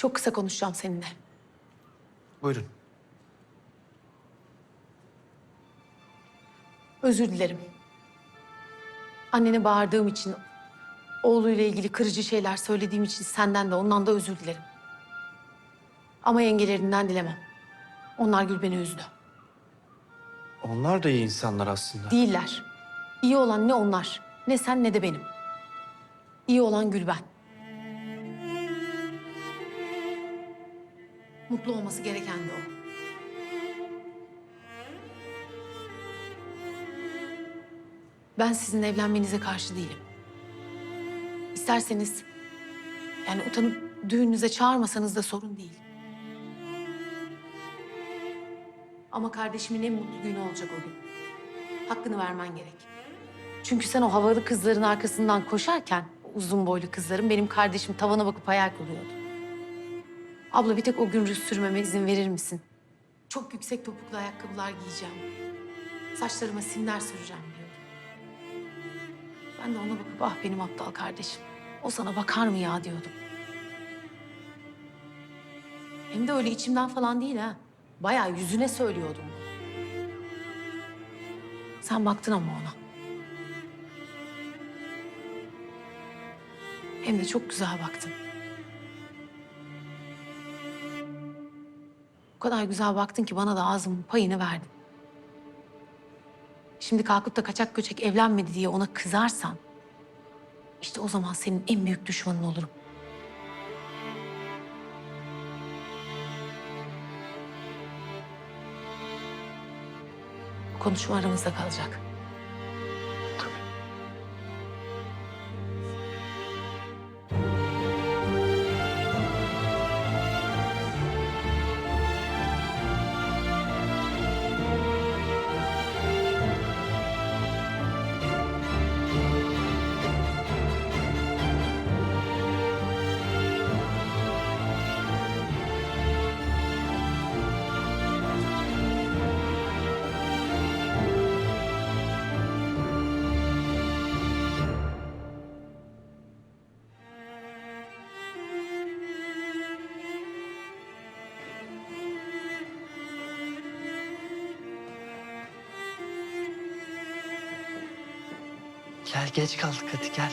Çok kısa konuşacağım seninle. Buyurun. Özür dilerim. Annene bağırdığım için, oğluyla ilgili kırıcı şeyler söylediğim için senden de ondan da özür dilerim. Ama yengelerinden dilemem. Onlar Gülben'i üzdü. Onlar da iyi insanlar aslında. Değiller. İyi olan ne onlar, ne sen ne de benim. İyi olan Gülben. Mutlu olması gereken de o. Ben sizin evlenmenize karşı değilim. İsterseniz yani utanıp düğününüze çağırmasanız da sorun değil. Ama kardeşimin en mutlu günü olacak o gün. Hakkını vermen gerek. Çünkü sen o havalı kızların arkasından koşarken uzun boylu kızların benim kardeşim tavana bakıp hayal kuruyordu. Abla bir tek o gün rüz sürmeme izin verir misin? Çok yüksek topuklu ayakkabılar giyeceğim. Saçlarıma simler süreceğim diyordu. Ben de ona bakıp ah benim aptal kardeşim. O sana bakar mı ya diyordum. Hem de öyle içimden falan değil ha. Bayağı yüzüne söylüyordum. Sen baktın ama ona. Hem de çok güzel baktın. O kadar güzel baktın ki bana da ağzımın payını verdin. Şimdi kalkıp da kaçak göçek evlenmedi diye ona kızarsan... ...işte o zaman senin en büyük düşmanın olurum. Konuşma aramızda kalacak. Gel geç kaldık hadi gel.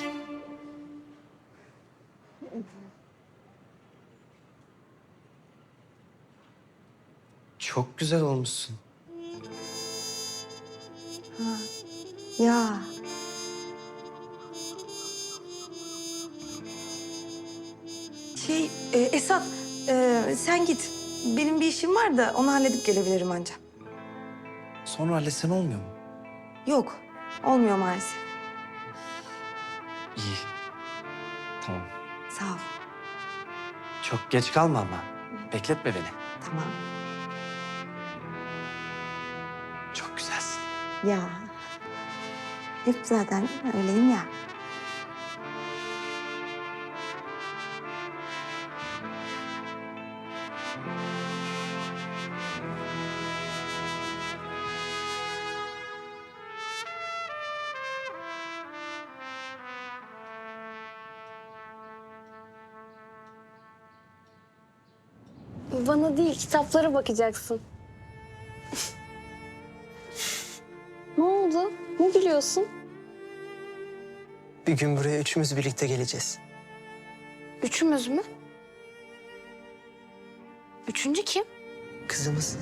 Çok güzel olmuşsun. Ya. Şey e, Esat e, sen git. Benim bir işim var da onu halledip gelebilirim anca. Sonra halletsen olmuyor mu? Yok olmuyor maalesef. İyi. Tamam. Sağ ol. Çok geç kalma ama. Bekletme beni. Tamam. Çok güzelsin. Ya. Hep zaten öyleyim ya. Bana değil, kitaplara bakacaksın. ne oldu? Ne gülüyorsun? Bir gün buraya üçümüz birlikte geleceğiz. Üçümüz mü? Üçüncü kim? Kızımız.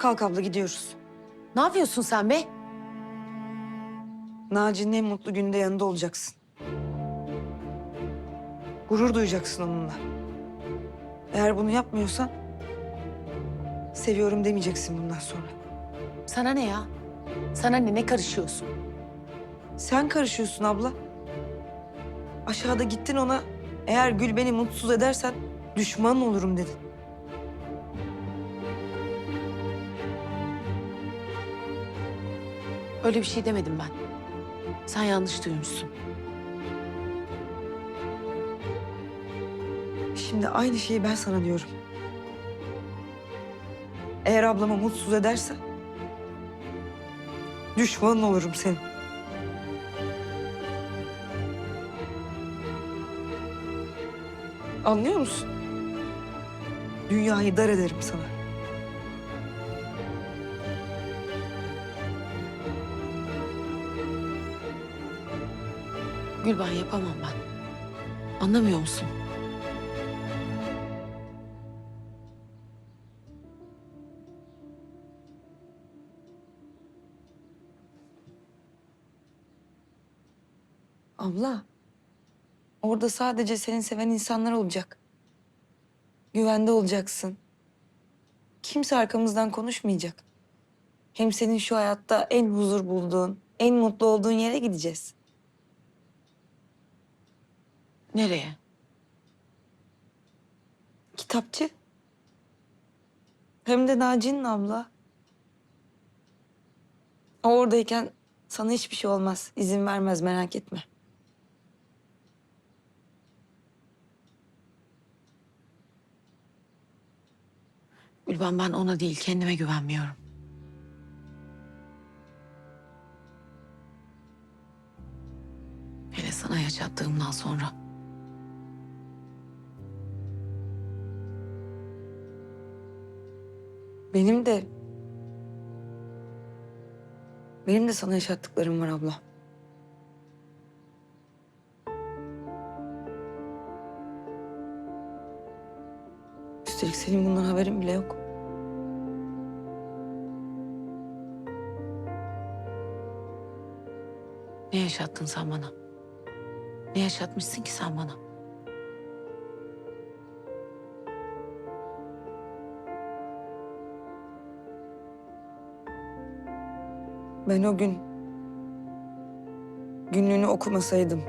Kalk abla gidiyoruz. Ne yapıyorsun sen be? Naci'nin en mutlu gününde yanında olacaksın. Gurur duyacaksın onunla. Eğer bunu yapmıyorsan... ...seviyorum demeyeceksin bundan sonra. Sana ne ya? Sana ne? Ne karışıyorsun? Sen karışıyorsun abla. Aşağıda gittin ona... ...eğer Gül beni mutsuz edersen düşman olurum dedin. Öyle bir şey demedim ben. Sen yanlış duymuşsun. Şimdi aynı şeyi ben sana diyorum. Eğer ablamı mutsuz edersen... ...düşmanın olurum senin. Anlıyor musun? Dünyayı dar ederim sana. Gülben yapamam ben. Anlamıyor musun? Abla, orada sadece seni seven insanlar olacak. Güvende olacaksın. Kimse arkamızdan konuşmayacak. Hem senin şu hayatta en huzur bulduğun, en mutlu olduğun yere gideceğiz. Nereye? Kitapçı. Hem de Naci'nin abla. O oradayken sana hiçbir şey olmaz. İzin vermez merak etme. Gülben ben ona değil kendime güvenmiyorum. Hele sana yaşattığımdan sonra. Benim de... Benim de sana yaşattıklarım var abla. Üstelik senin bundan haberin bile yok. Ne yaşattın sen bana? Ne yaşatmışsın ki sen bana? Ben o gün günlüğünü okumasaydım.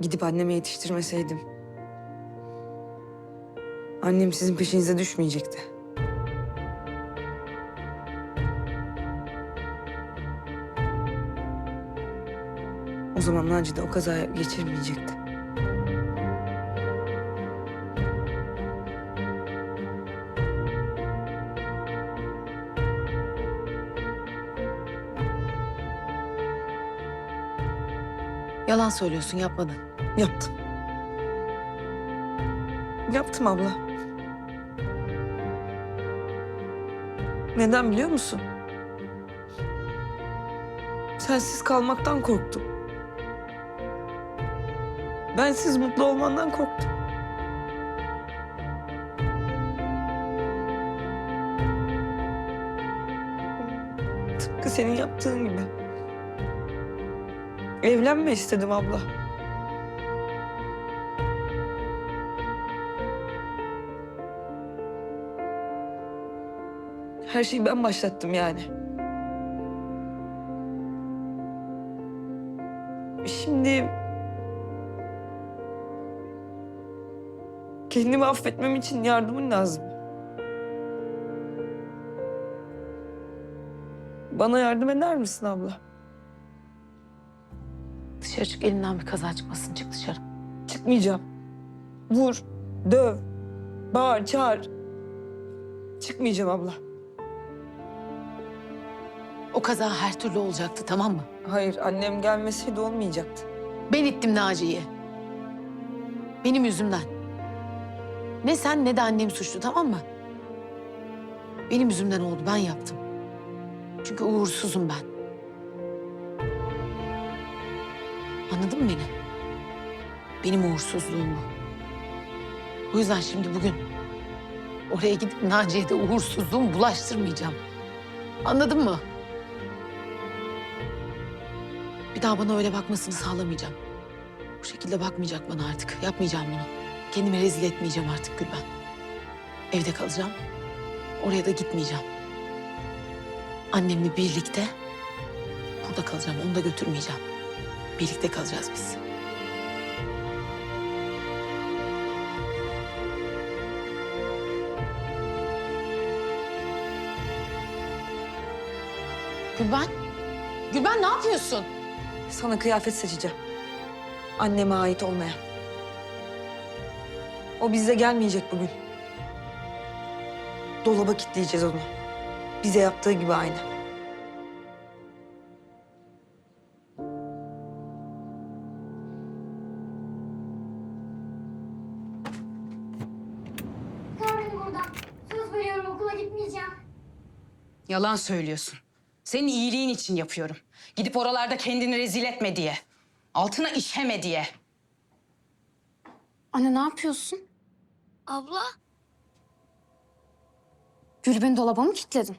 Gidip anneme yetiştirmeseydim. Annem sizin peşinize düşmeyecekti. O zaman Naci de o kazaya geçirmeyecekti. Yalan söylüyorsun yapmadın. Yaptım. Yaptım abla. Neden biliyor musun? Sensiz kalmaktan korktum. Bensiz mutlu olmandan korktum. Tıpkı senin yaptığın gibi. Evlenme istedim abla. Her şeyi ben başlattım yani. Şimdi... Kendimi affetmem için yardımın lazım. Bana yardım eder misin abla? Dışarı çık elinden bir kaza çıkmasın çık dışarı. Çıkmayacağım. Vur, döv, bağır, çağır. Çıkmayacağım abla. O kaza her türlü olacaktı tamam mı? Hayır, annem gelmeseydi olmayacaktı. Ben ittim Naciye'yi. Benim yüzümden. Ne sen ne de annem suçlu tamam mı? Benim yüzümden oldu ben yaptım. Çünkü uğursuzum ben. Mı beni? Benim uğursuzluğum bu. O yüzden şimdi bugün oraya gidip Naciye'ye de uğursuzluğumu bulaştırmayacağım. Anladın mı? Bir daha bana öyle bakmasını sağlamayacağım. Bu şekilde bakmayacak bana artık. Yapmayacağım bunu. Kendimi rezil etmeyeceğim artık Gülben. Evde kalacağım. Oraya da gitmeyeceğim. Annemle birlikte burada kalacağım. Onu da götürmeyeceğim. Birlikte kalacağız biz. Gülben. Gülben ne yapıyorsun? Sana kıyafet seçeceğim. Anneme ait olmayan. O bize gelmeyecek bugün. Dolaba kilitleyeceğiz onu. Bize yaptığı gibi aynı. Okula gitmeyeceğim. Yalan söylüyorsun. Senin iyiliğin için yapıyorum. Gidip oralarda kendini rezil etme diye. Altına işeme diye. Anne ne yapıyorsun? Abla, Gülben'i dolaba mı kilitledin?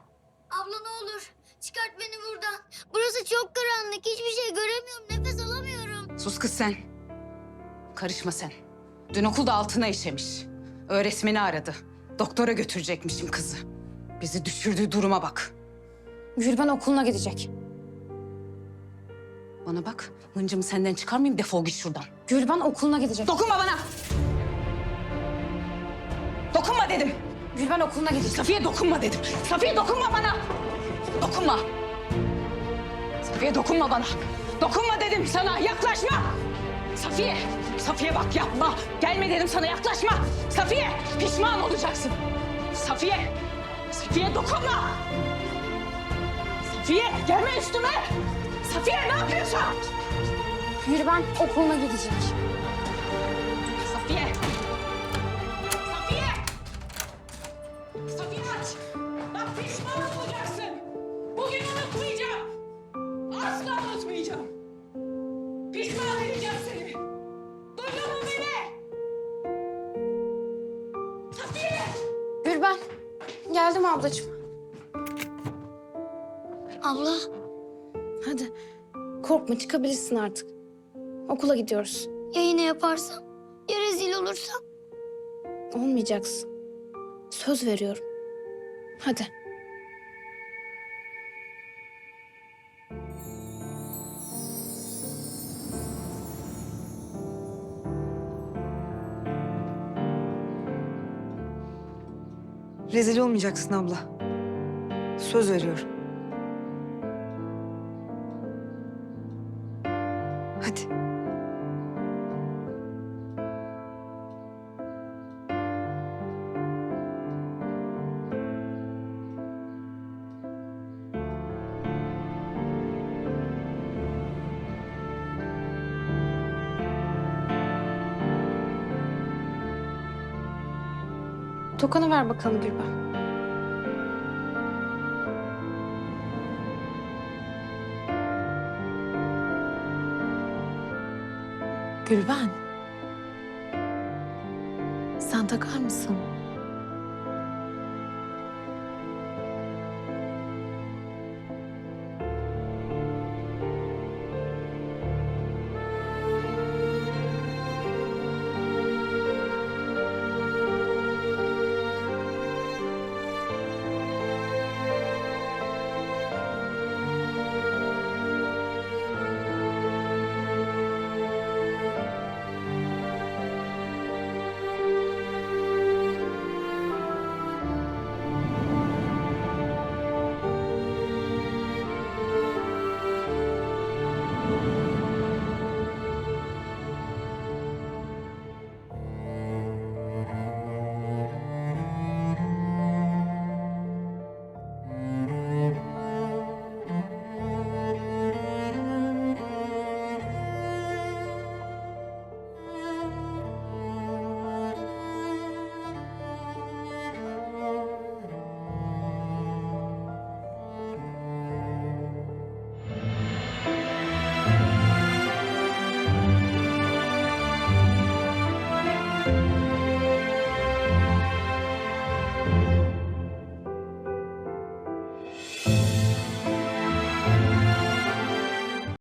abla ne olur. Çıkart beni buradan. Burası çok karanlık. Hiçbir şey göremiyorum. Nefes alamıyorum. Sus kız sen. Karışma sen. Dün okulda altına işemiş. Öğretmeni aradı. Doktora götürecekmişim kızı. Bizi düşürdüğü duruma bak. Gülben okuluna gidecek. Bana bak. Hıncımı senden çıkarmayayım defol git şuradan. Gülben okuluna gidecek. Dokunma bana. Dokunma dedim. Gülben okuluna gidecek. Safiye dokunma dedim. Safiye dokunma bana. Dokunma. Safiye dokunma bana. Dokunma dedim sana. Yaklaşma. Safiye. Safiye bak yapma. Gelme dedim sana yaklaşma. Safiye pişman olacaksın. Safiye. Safiye dokunma. Safiye gelme üstüme. Safiye ne yapıyorsun? Gülben okuluna gidecek. Safiye. Safiye. Safiye aç. Bak pişman olacaksın. Bugün unutmayacağım. Asla unutmayacağım. Geldim ablacığım. Abla, Hadi. Korkma çıkabilirsin artık. Okula gidiyoruz. ya yine yaparsam? Ya rezil olursam? Olmayacaksın. Söz veriyorum. Hadi. Rezil olmayacaksın abla. Söz veriyorum. Tokanı ver bakalım Gülben. Gülben. Sen takar mısın?